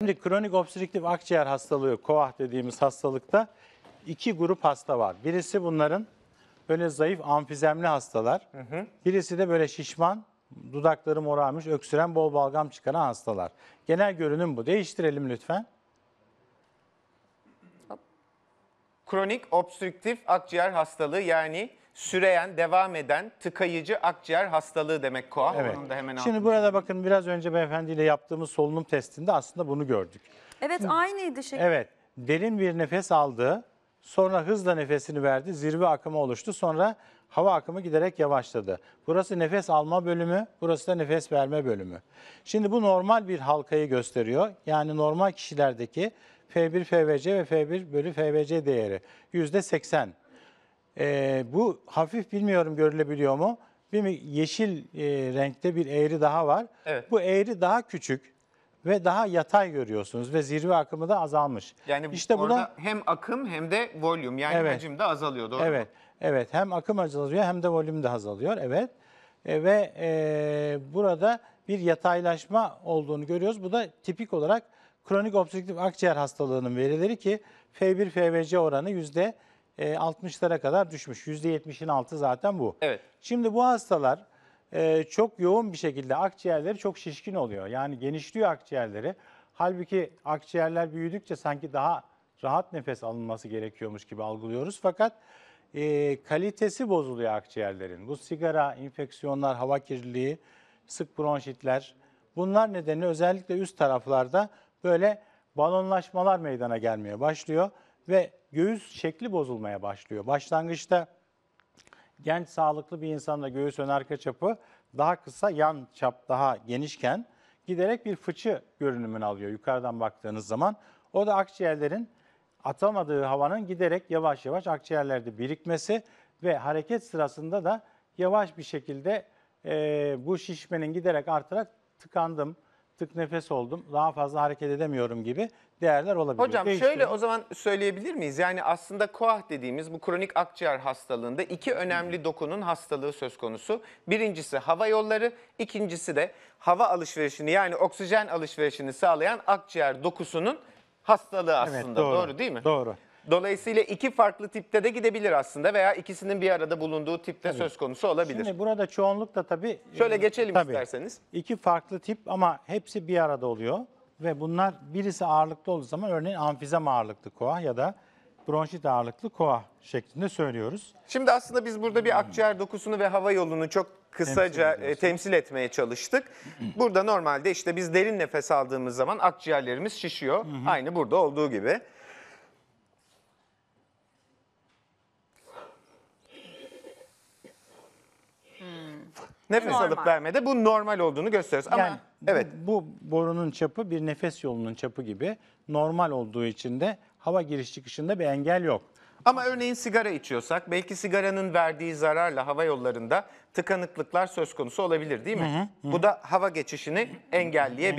Şimdi kronik obstrüktif akciğer hastalığı, KOAH dediğimiz hastalıkta iki grup hasta var. Birisi bunların böyle zayıf amfizemli hastalar. Birisi de böyle şişman, dudakları morarmış, öksüren, bol balgam çıkaran hastalar. Genel görünüm bu. Değiştirelim lütfen. Kronik obstrüktif akciğer hastalığı yani süreyen, devam eden tıkayıcı akciğer hastalığı demek KOAH. Evet. Onun da hemen Şimdi burada bakın biraz önce beyefendiyle yaptığımız solunum testinde aslında bunu gördük. Evet aynıydı şekil. Evet, derin bir nefes aldı. Sonra hızla nefesini verdi. Zirve akımı oluştu. Sonra hava akımı giderek yavaşladı. Burası nefes alma bölümü, burası da nefes verme bölümü. Şimdi bu normal bir halkayı gösteriyor. Yani normal kişilerdeki F1 FVC ve F1 bölü FVC değeri yüzde 80. Ee, bu hafif bilmiyorum görülebiliyor mu? Bir yeşil e, renkte bir eğri daha var. Evet. Bu eğri daha küçük ve daha yatay görüyorsunuz ve zirve akımı da azalmış. Yani işte orada buna hem akım hem de volüm yani Evet. hacim de azalıyor doğru mu? evet evet hem akım azalıyor hem de volüm de azalıyor. Evet. E, ve e, burada bir yataylaşma olduğunu görüyoruz. Bu da tipik olarak kronik obstrüktif akciğer hastalığının verileri ki F1 FVC oranı yüzde e, 60'lara kadar düşmüş. Yüzde 70'in altı zaten bu. Evet. Şimdi bu hastalar e, çok yoğun bir şekilde akciğerleri çok şişkin oluyor. Yani genişliyor akciğerleri. Halbuki akciğerler büyüdükçe sanki daha rahat nefes alınması gerekiyormuş gibi algılıyoruz. Fakat e, kalitesi bozuluyor akciğerlerin. Bu sigara, infeksiyonlar, hava kirliliği, sık bronşitler bunlar nedeniyle özellikle üst taraflarda böyle balonlaşmalar meydana gelmeye başlıyor ve göğüs şekli bozulmaya başlıyor. Başlangıçta genç sağlıklı bir insanda göğüs ön arka çapı daha kısa, yan çap daha genişken giderek bir fıçı görünümünü alıyor yukarıdan baktığınız zaman. O da akciğerlerin atamadığı havanın giderek yavaş yavaş akciğerlerde birikmesi ve hareket sırasında da yavaş bir şekilde e, bu şişmenin giderek artarak tıkandım, tık nefes oldum, daha fazla hareket edemiyorum gibi değerler olabilir. Hocam Değiştirin. şöyle o zaman söyleyebilir miyiz? Yani aslında KOAH dediğimiz bu kronik akciğer hastalığında iki önemli dokunun hastalığı söz konusu. Birincisi hava yolları, ikincisi de hava alışverişini yani oksijen alışverişini sağlayan akciğer dokusunun hastalığı aslında. Evet, doğru. değil mi? Doğru. Dolayısıyla iki farklı tipte de gidebilir aslında veya ikisinin bir arada bulunduğu tipte söz konusu olabilir. Şimdi burada çoğunlukla tabii... Şöyle e, geçelim tabii, isterseniz. İki farklı tip ama hepsi bir arada oluyor. Ve bunlar birisi ağırlıklı olduğu zaman örneğin amfizem ağırlıklı koah ya da bronşit ağırlıklı koah şeklinde söylüyoruz. Şimdi aslında biz burada bir akciğer dokusunu ve hava yolunu çok kısaca Temsil e, temsil, etmeye çalıştık. Burada normalde işte biz derin nefes aldığımız zaman akciğerlerimiz şişiyor. Aynı burada olduğu gibi. Nefes Normal. alıp vermede bu normal olduğunu gösteriyoruz. Ama Yani evet bu, bu borunun çapı bir nefes yolunun çapı gibi normal olduğu için de hava giriş çıkışında bir engel yok. Ama örneğin sigara içiyorsak belki sigaranın verdiği zararla hava yollarında tıkanıklıklar söz konusu olabilir değil mi? Bu da hava geçişini engelleyebilir.